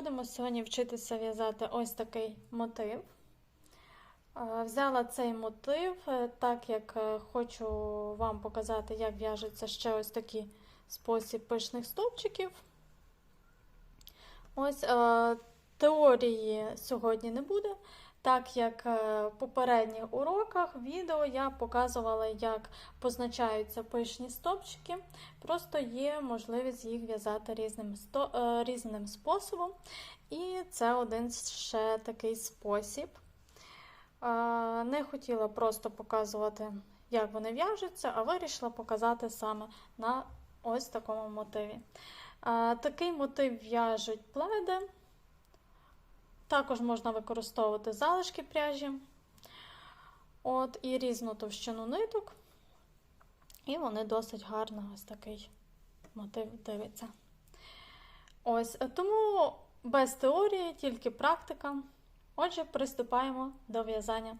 Будемо сьогодні вчитися в'язати ось такий мотив. Е, Взяла цей мотив, е, так як е, хочу вам показати, як в'яжеться ще ось такий спосіб пишних стовпчиків. Ось теорії сьогодні не буде, так як е, в попередніх уроках відео я показувала, як позначаються пишні стовпчики. Просто є можливість їх в'язати різним, е, різним способом. І це один ще такий спосіб. Е, Не хотіла просто показувати, як вони в'яжуться, а вирішила показати саме на ось такому мотиві. Такий мотив в'яжуть пледи. Також можна використовувати залишки пряжі. От, і різну товщину ниток. І вони досить гарно ось такий мотив дивиться. Ось, тому без теорії, тільки практика. Отже, приступаємо до в'язання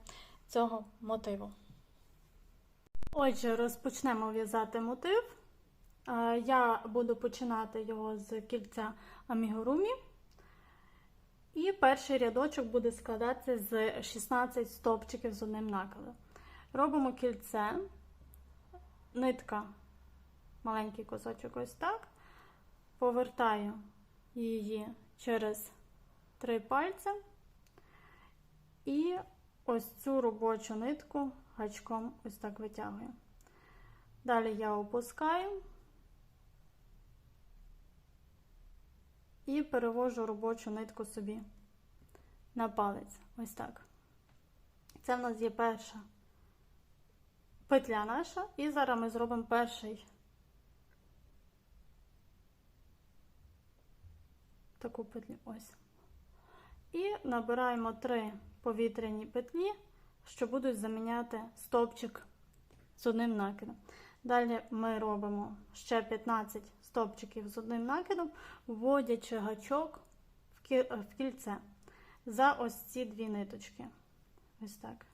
цього мотиву. Отже, розпочнемо в'язати мотив. Е, Я буду починати його з кільця амігурумі. І перший рядочок буде складатися з 16 стовпчиків з одним накидом. Робимо кільце, нитка, маленький кусочок ось так. Повертаю її через три пальці. І ось цю робочу нитку гачком ось так витягую. Далі я опускаю і перевожу робочу нитку собі на палець. Ось так. Це в нас є перша петля наша, і зараз ми зробимо перший таку петлю. Ось. І набираємо три повітряні петлі, що будуть заміняти стовпчик з одним накидом. Далі ми робимо ще 15 стовпчиків з одним накидом, вводячи гачок в кільце за ось ці дві ниточки. Ось так.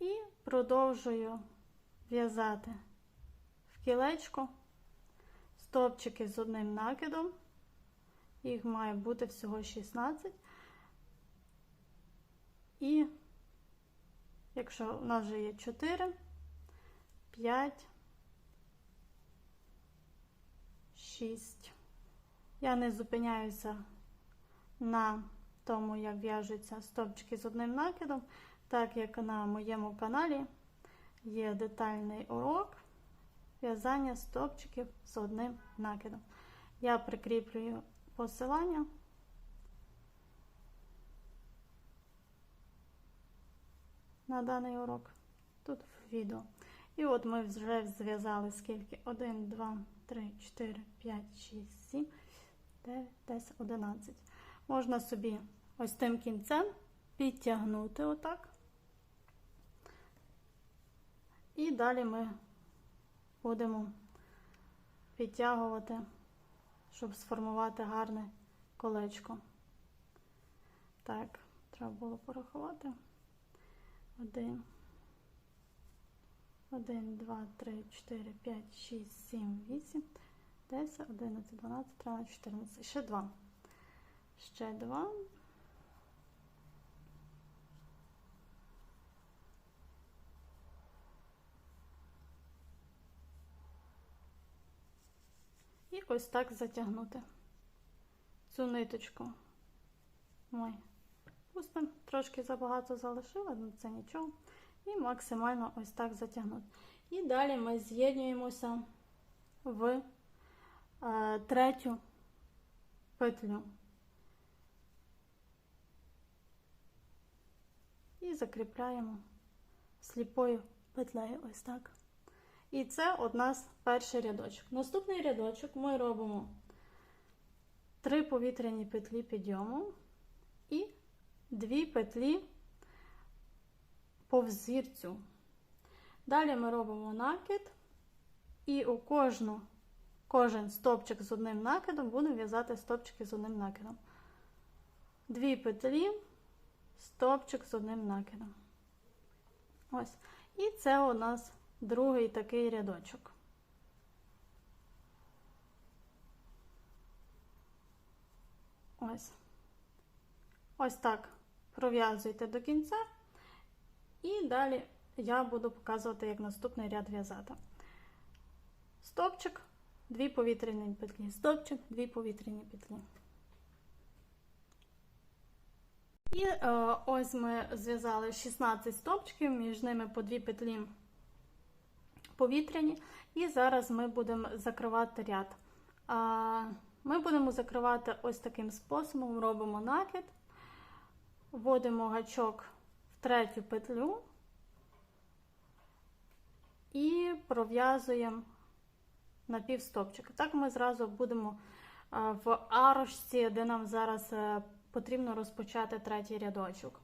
І продовжую в'язати в кілечко стовпчики з одним накидом. Їх має бути всього 16. І якщо у нас вже є 4, 5, 6. Я не зупиняюся на тому, як в'яжуться стовпчики з одним накидом, так як на моєму каналі є детальний урок в'язання стовпчиків з одним накидом. Я прикріплюю посилання. На даний урок тут в відео. І от ми вже зв'язали скільки? 1, 2, 3, 4, 5, 6, 7, 9, 10, 11. Можна собі ось тим кінцем підтягнути отак. І далі ми будемо підтягувати, щоб сформувати гарне колечко. Так, треба було порахувати. Один. 1, 2, 3, 4, 5, 6, 7, 8, 10, 11, 12, 13, 14. Ще два. Ще два. І ось так затягнути цю ниточку. Ми пустимо, трошки забагато залишила, але це нічого. І максимально ось так затягнути. І далі ми з'єднуємося в е, третю петлю. І закріпляємо сліпою петлею ось так. І це у нас перший рядочок. Наступний рядочок ми робимо три повітряні петлі підйому і дві петлі по взірцю. Далі ми робимо накид, і у кожну, кожен стопчик з одним накидом будемо в'язати стопчики з одним накидом. Дві петлі, стопчик з одним накидом. Ось. І це у нас другий такий рядочок. Ось. Ось так пров'язуйте до кінця. І далі я буду показувати, як наступний ряд в'язати. Стопчик, дві повітряні петлі. Стопчик, дві повітряні петлі. І е, ось ми зв'язали 16 стопчиків, між ними по дві петлі повітряні. І зараз ми будемо закривати ряд. А, Ми будемо закривати ось таким способом: робимо накид, вводимо гачок в третю петлю і пров'язуємо на півстопчика. Так ми зразу будемо в арочці, де нам зараз е, потрібно розпочати третій рядочок.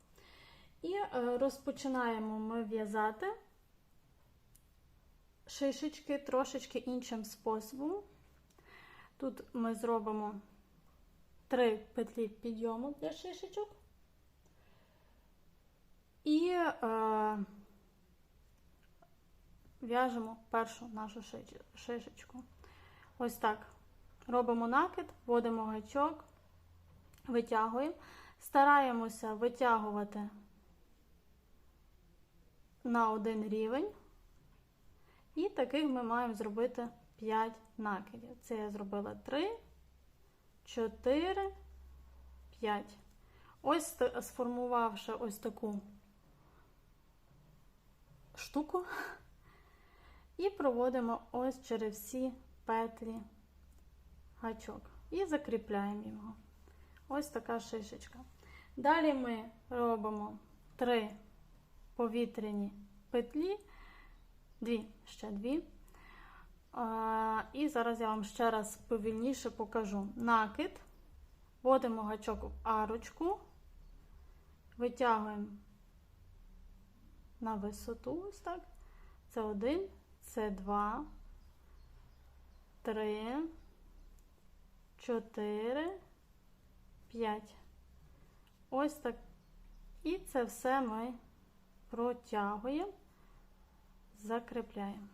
І е, розпочинаємо ми в'язати шишечки трошечки іншим способом. Тут ми зробимо три петлі підйому для шишечок. І е, в'яжемо першу нашу шишечку. Ось так. Робимо накид, вводимо гачок, витягуємо. Стараємося витягувати на один рівень. І таких ми маємо зробити 5 накидів. Це я зробила 3, 4, 5. Ось сформувавши ось таку штуку, і проводимо ось через всі петлі гачок. І закріпляємо його. Ось така шишечка. Далі ми робимо 3 повітряні петлі. Дві, ще дві. І зараз я вам ще раз повільніше покажу. Накид, вводимо гачок в арочку, витягуємо на висоту, ось так. Це один, це два, три, чотири, п'ять. Ось так. І це все ми протягуємо закріпляємо.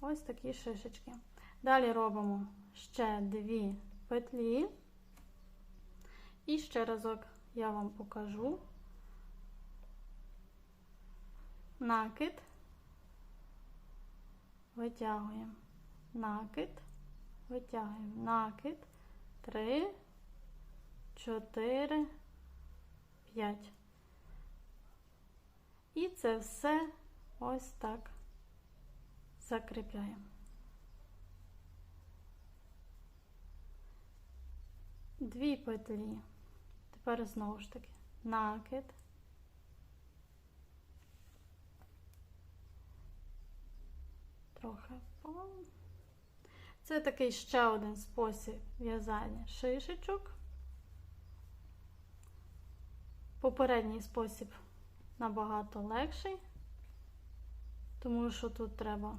Ось такі шишечки. Далі робимо ще дві петлі. І ще разок я вам покажу накид, витягуємо, накид, витягуємо, накид, три, чотири, п'ять. І це все ось так закріпляємо. Дві петлі. Тепер знову ж таки накид. Трохи. Це такий ще один спосіб в'язання шишечок. Попередній спосіб набагато легший, тому що тут треба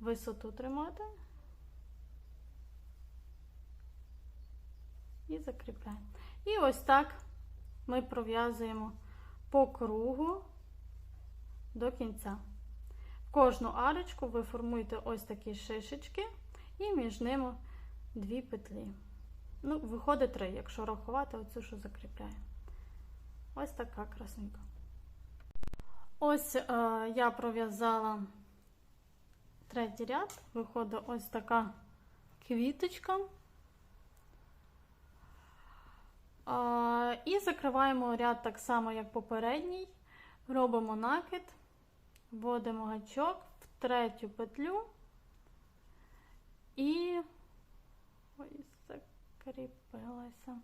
висоту тримати і закріпляємо. І ось так ми пров'язуємо по кругу до кінця. Кожну арочку ви формуєте ось такі шишечки і між ними дві петлі. Ну, виходить три, якщо рахувати оцю, що закріпляємо. Ось така красненька. Ось е, я пров'язала третій ряд, виходить ось така квіточка. Е, і закриваємо ряд так само, як попередній. Робимо накид, вводимо гачок в третю петлю і ой, закріпилася.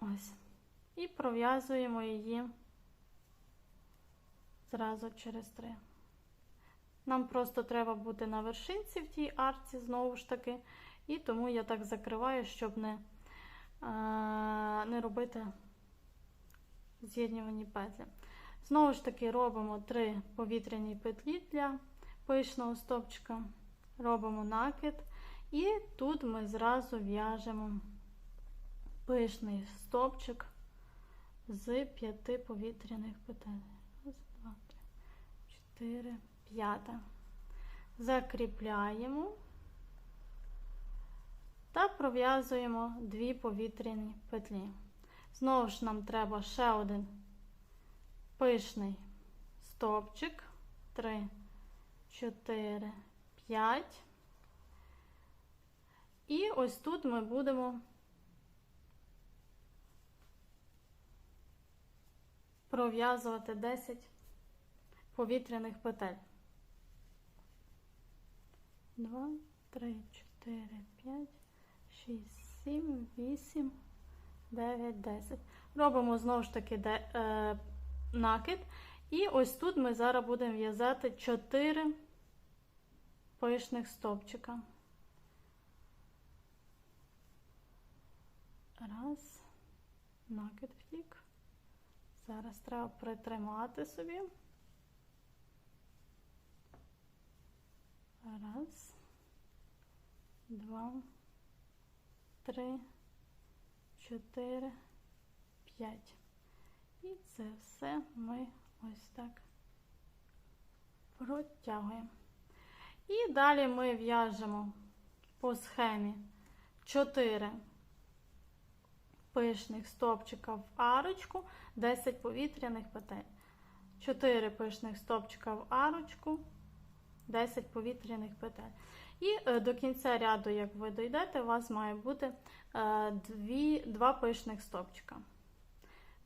Ось. І пров'язуємо її зразу через три. Нам просто треба бути на вершинці в тій арці, знову ж таки, і тому я так закриваю, щоб не, не робити з'єднювані петлі. Знову ж таки, робимо три повітряні петлі для пишного стопчика, робимо накид, і тут ми зразу в'яжемо пишний стопчик з п'яти повітряних петель. Раз, два, три, чотири, п'ята. Закріпляємо та пров'язуємо дві повітряні петлі. Знову ж нам треба ще один пишний стовпчик. 3, 4, 5. І ось тут ми будемо пров'язувати 10 повітряних петель. 2, 3, 4, 5, 6, 7, 8, 9, 10. Робимо знову ж таки е, накид. І ось тут ми зараз будемо в'язати 4 пишних стовпчика. Раз, накид втік. Зараз треба притримати собі. Раз, два, три, чотири, п'ять. І це все ми ось так протягуємо. І далі ми в'яжемо по схемі 4 пишних стопчика в арочку, 10 повітряних петель. 4 пишних стопчика в арочку, 10 повітряних петель. І е, до кінця ряду, як ви дійдете, у вас має бути е, дві, два пишних стопчика.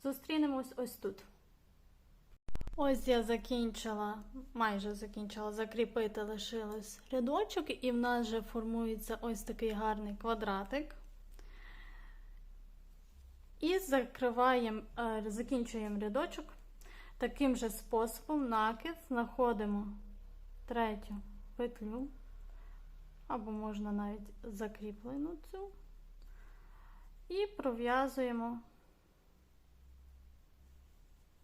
Зустрінемось ось тут. Ось я закінчила, майже закінчила закріпити, лишилось рядочок, і в нас вже формується ось такий гарний квадратик. І закриваємо, е, закінчуємо рядочок. Таким же способом накид знаходимо третю петлю, або можна навіть закріплену цю, і пров'язуємо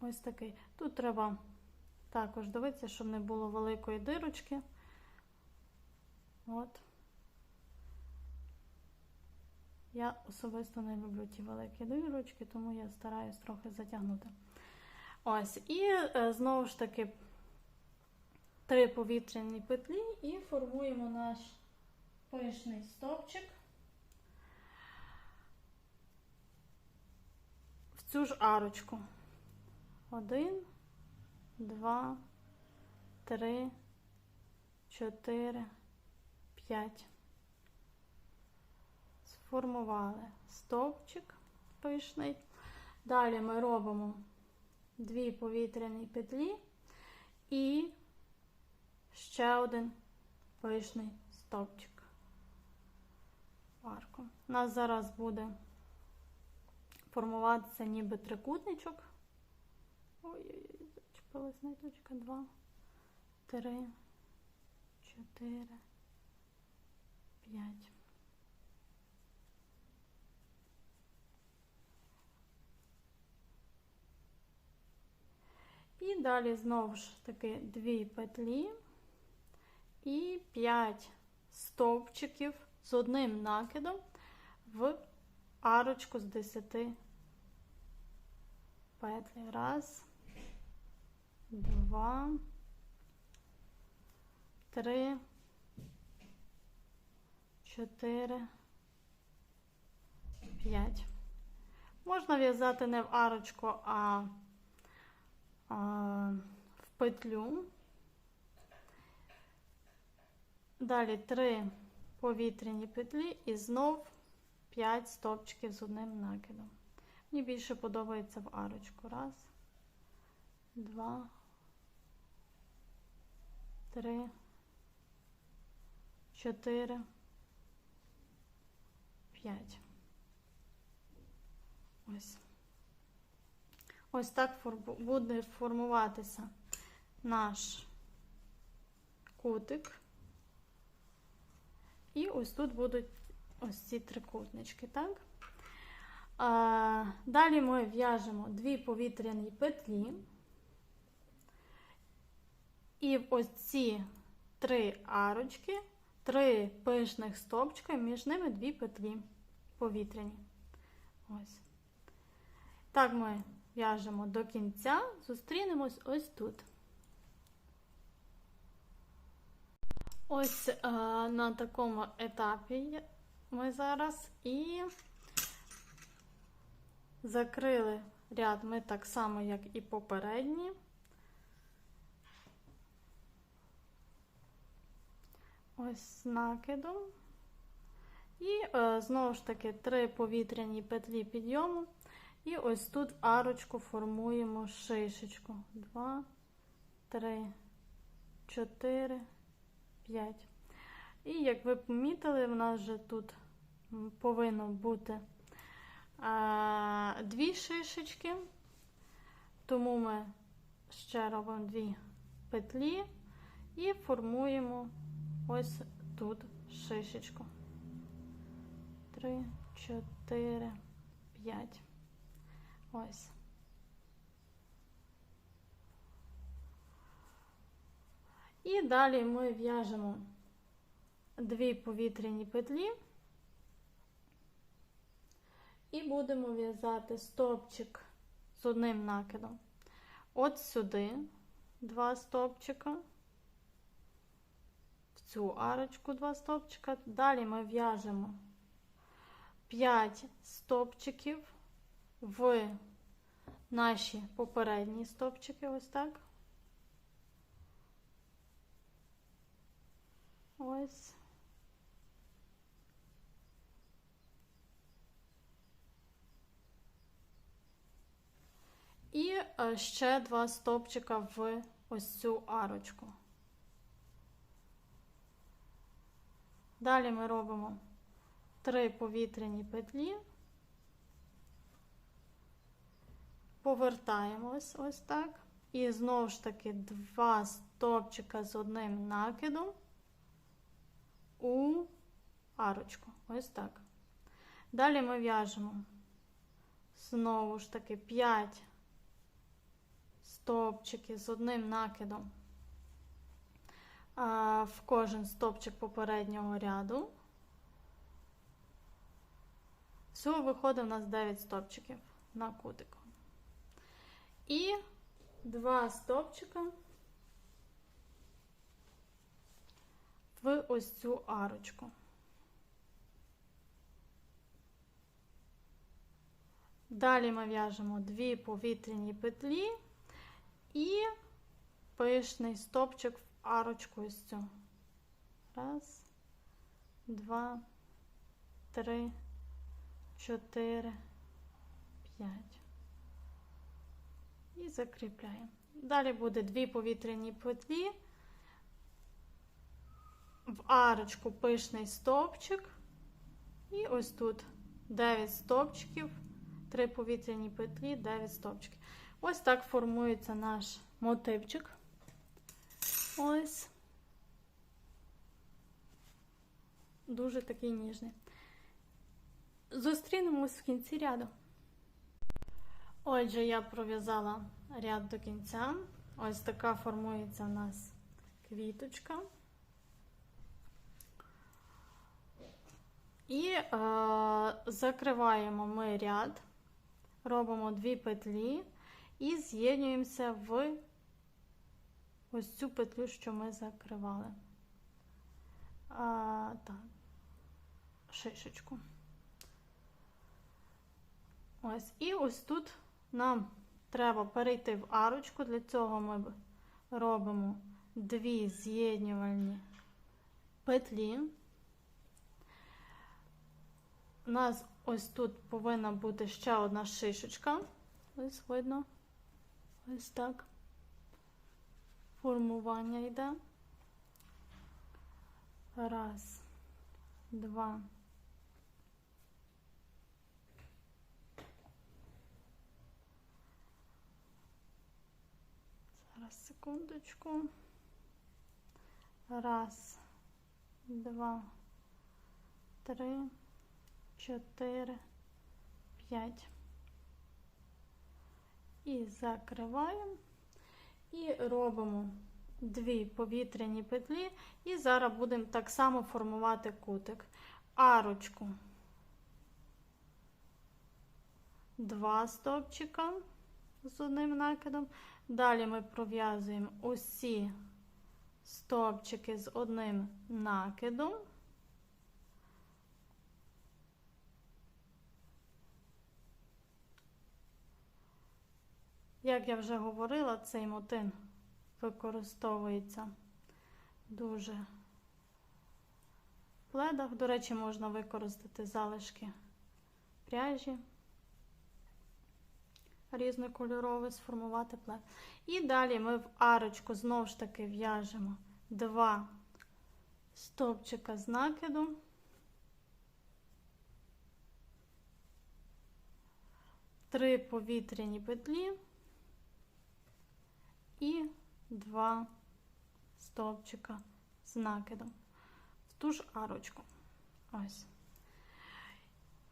ось такий. Тут треба також дивитися, щоб не було великої дирочки. От. Я особисто не люблю ті великі дирочки, тому я стараюсь трохи затягнути. Ось, і е, знову ж таки три повітряні петлі і формуємо наш пишний стовпчик в цю ж арочку. Один, два, три, чотири, п'ять. Сформували стовпчик пишний. Далі ми робимо дві повітряні петлі і ще один пишний стовпчик. Арку. У нас зараз буде формуватися ніби трикутничок. Ой-ой-ой, зачепилась ниточка. Два, три, чотири, п'ять. І далі знову ж таки дві петлі і 5 стовпчиків з одним накидом в арочку з 10 петлі. Раз, два, три, чотири, п'ять. Можна в'язати не в арочку, а в петлю. Далі 3 повітряні петлі і знов 5 стовпчиків з одним накидом. Мені більше подобається в арочку. Раз, два, три, чотири, п'ять. Ось. Ось так буде формуватися наш кутик. І ось тут будуть ось ці трикутнички, так? Далі ми в'яжемо дві повітряні петлі. І в ось ці три арочки, три пишних стовпчика, між ними дві петлі повітряні. Ось. Так ми в'яжемо до кінця, зустрінемось ось тут. Ось е, на такому етапі ми зараз і закрили ряд ми так само, як і попередні. Ось накидом. І е, знову ж таки три повітряні петлі підйому. І ось тут в арочку формуємо шишечку. Два, три, чотири, п'ять. І як ви помітили, в нас вже тут повинно бути а, дві шишечки. Тому ми ще робимо дві петлі і формуємо ось тут шишечку. Три, чотири, п'ять. Ось. І далі ми в'яжемо дві повітряні петлі і будемо в'язати стовпчик з одним накидом. От сюди два стовпчика, в цю арочку два стовпчика. Далі ми в'яжемо 5 стовпчиків в наші попередні стовпчики, ось так. Ось. І е, ще два стовпчика в ось цю арочку. Далі ми робимо три повітряні петлі, повертаємось ось так. І знову ж таки два стовпчика з одним накидом у арочку. Ось так. Далі ми в'яжемо знову ж таки 5 стовпчиків з одним накидом в кожен стовпчик попереднього ряду. Всього виходить у нас 9 стовпчиків на кутику. І два стовпчика в ось цю арочку. Далі ми в'яжемо дві повітряні петлі і пишний стопчик в арочку ось цю. Раз, два, три, чотири, п'ять. І закріпляємо. Далі буде дві повітряні петлі. В арочку пишний стовпчик. І ось тут 9 стовпчиків, 3 повітряні петлі, 9 стовпчиків. Ось так формується наш мотивчик. Ось. Дуже такий ніжний. Зустрінемось в кінці ряду. Отже, я пров'язала ряд до кінця. Ось така формується у нас квіточка. І е, закриваємо ми ряд, робимо дві петлі і з'єднуємося в ось цю петлю, що ми закривали. А, так, шишечку. Ось, і ось тут нам треба перейти в арочку. Для цього ми робимо дві з'єднювальні петлі. У нас ось тут повинна бути ще одна шишечка. Ось видно. Ось так. Формування йде. Раз, два. Зараз секундочку. Раз, два, три, чотири, п'ять. І закриваємо. І робимо дві повітряні петлі. І зараз будемо так само формувати кутик. Арочку. Два стовпчика з одним накидом. Далі ми пров'язуємо усі стовпчики з одним накидом. Як я вже говорила, цей мотин використовується дуже в пледах. До речі, можна використати залишки пряжі різнокольорове, сформувати плед. І далі ми в арочку знову ж таки в'яжемо два стовпчика з накиду. Три повітряні петлі і два стовпчика з накидом в ту ж арочку. Ось.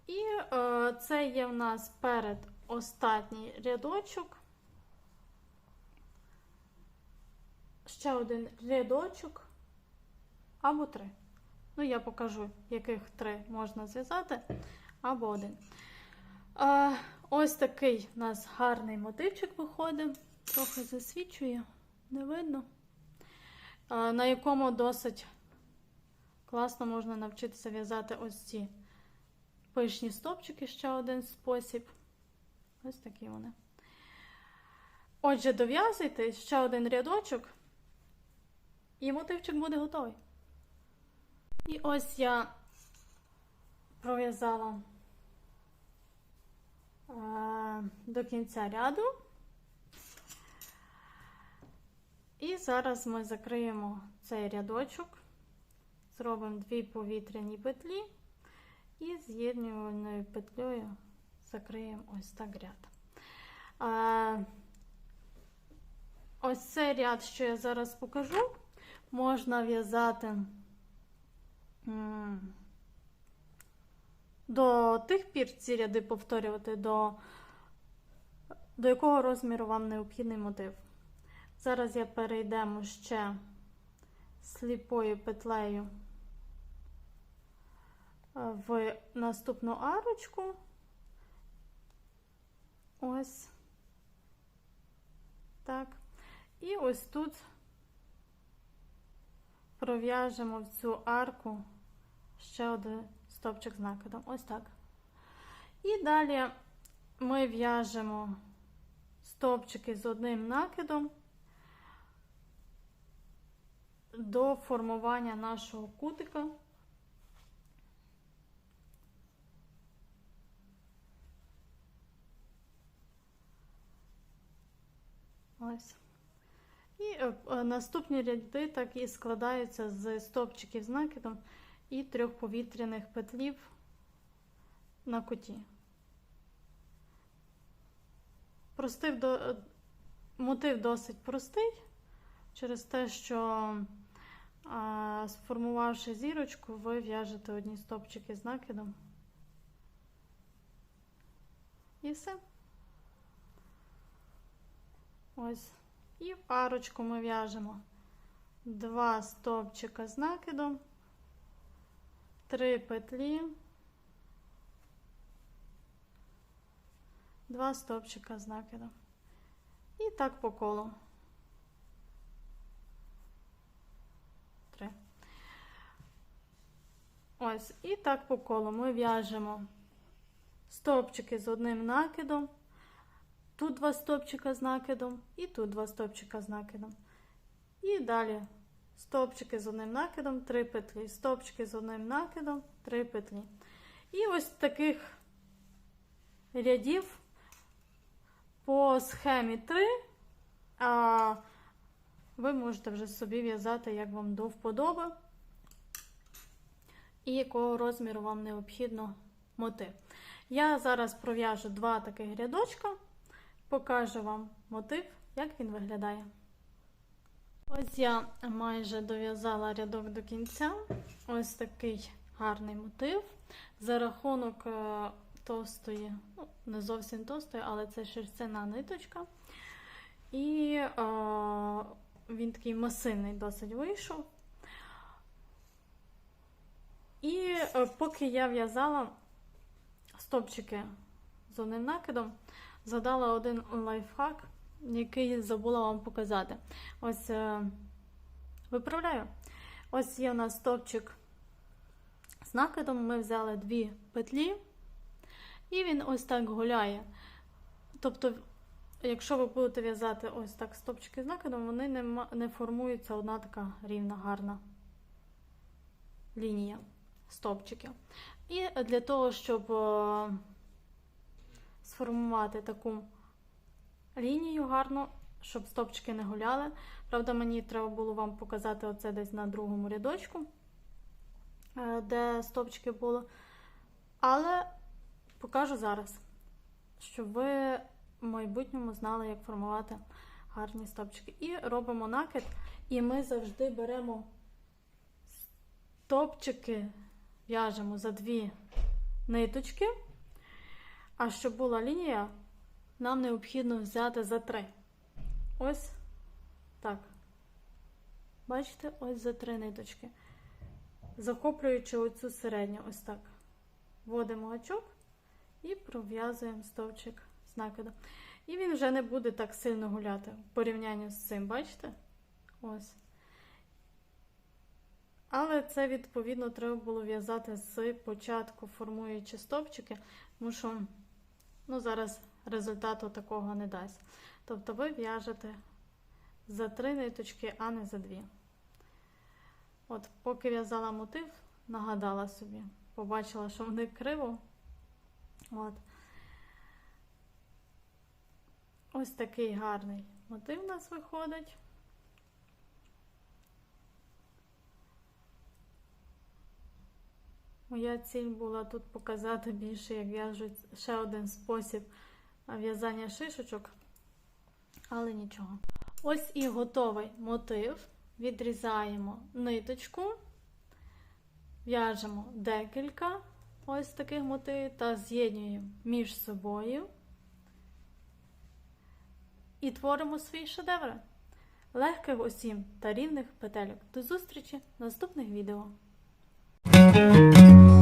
І е, це є в нас перед останній рядочок. Ще один рядочок або три. Ну, я покажу, яких три можна зв'язати, або один. Е, ось такий у нас гарний мотивчик виходить. Трохи засвічує, не видно. На якому досить класно можна навчитися в'язати ось ці пишні стопчики, ще один спосіб. Ось такі вони. Отже, дов'язуйте ще один рядочок, і мотивчик буде готовий. І ось я пров'язала е, до кінця ряду. І зараз ми закриємо цей рядочок, зробимо дві повітряні петлі і з'єднювальною петлею закриємо ось так ряд. Ось цей ряд, що я зараз покажу, можна в'язати до тих пір ці ряди повторювати, до, до якого розміру вам необхідний мотив. Зараз я перейдемо ще сліпою петлею в наступну арочку. Ось так. І ось тут пров'яжемо в цю арку ще один стопчик з накидом. Ось так. І далі ми в'яжемо стовпчики з одним накидом до формування нашого кутика. Ось. І е, е, наступні ряди так і складаються з стовпчиків з накидом і трьох повітряних петлів на куті. Простий, до, е, мотив досить простий, через те, що а, сформувавши зірочку, ви в'яжете одні стовпчики з накидом. І все. Ось. І в арочку ми в'яжемо два стовпчика з накидом, три петлі, два стовпчика з накидом. І так по колу. Три. Ось, і так по колу ми в'яжемо стовпчики з одним накидом. Тут два стопчика з накидом, і тут два стопчика з накидом. І далі стопчики з одним накидом, три петлі, стопчики з одним накидом, три петлі. І ось таких рядів по схемі 3. А ви можете вже собі в'язати, як вам до вподоби, і якого розміру вам необхідно мотив. Я зараз пров'яжу два таких рядочка. Покажу вам мотив, як він виглядає. Ось я майже дов'язала рядок до кінця. Ось такий гарний мотив. За рахунок е, товстої, ну, не зовсім товстої, але це шерстяна ниточка. І е, він такий масивний досить вийшов. І е, поки я в'язала стопчики з одним накидом, згадала один лайфхак, який забула вам показати. Ось е, Виправляю. Ось є у нас стовпчик з накидом. Ми взяли дві петлі, і він ось так гуляє. Тобто, якщо ви будете в'язати ось так стовпчики з накидом, вони не формуються одна така рівна, гарна лінія стовпчиків. І для того, щоб е, сформувати таку лінію гарну, щоб стовпчики не гуляли. Правда, мені треба було вам показати оце десь на другому рядочку, е, де стовпчики були. Але покажу зараз, щоб ви в майбутньому знали, як формувати гарні стовпчики. І робимо накид, і ми завжди беремо стовпчики, в'яжемо за дві ниточки. А щоб була лінія, нам необхідно взяти за три. Ось так. Бачите, ось за три ниточки. Захоплюючи оцю середню, ось так. Вводимо гачок і пров'язуємо стовпчик з накидом. І він вже не буде так сильно гуляти в порівнянні з цим, бачите? Ось. Але це, відповідно, треба було в'язати з початку, формуючи стовпчики, тому що ну, зараз результату такого не дасть. Тобто ви в'яжете за три ниточки, а не за дві. От, поки в'язала мотив, нагадала собі, побачила, що вони криво. От. Ось такий гарний мотив у нас виходить. Моя ціль була тут показати більше, як в'яжуть ще один спосіб в'язання шишечок, але нічого. Ось і готовий мотив. Відрізаємо ниточку, в'яжемо декілька ось таких мотивів та з'єднуємо між собою і творимо свої шедеври. Легких усім та рівних петельок. До зустрічі в наступних відео. Thank you.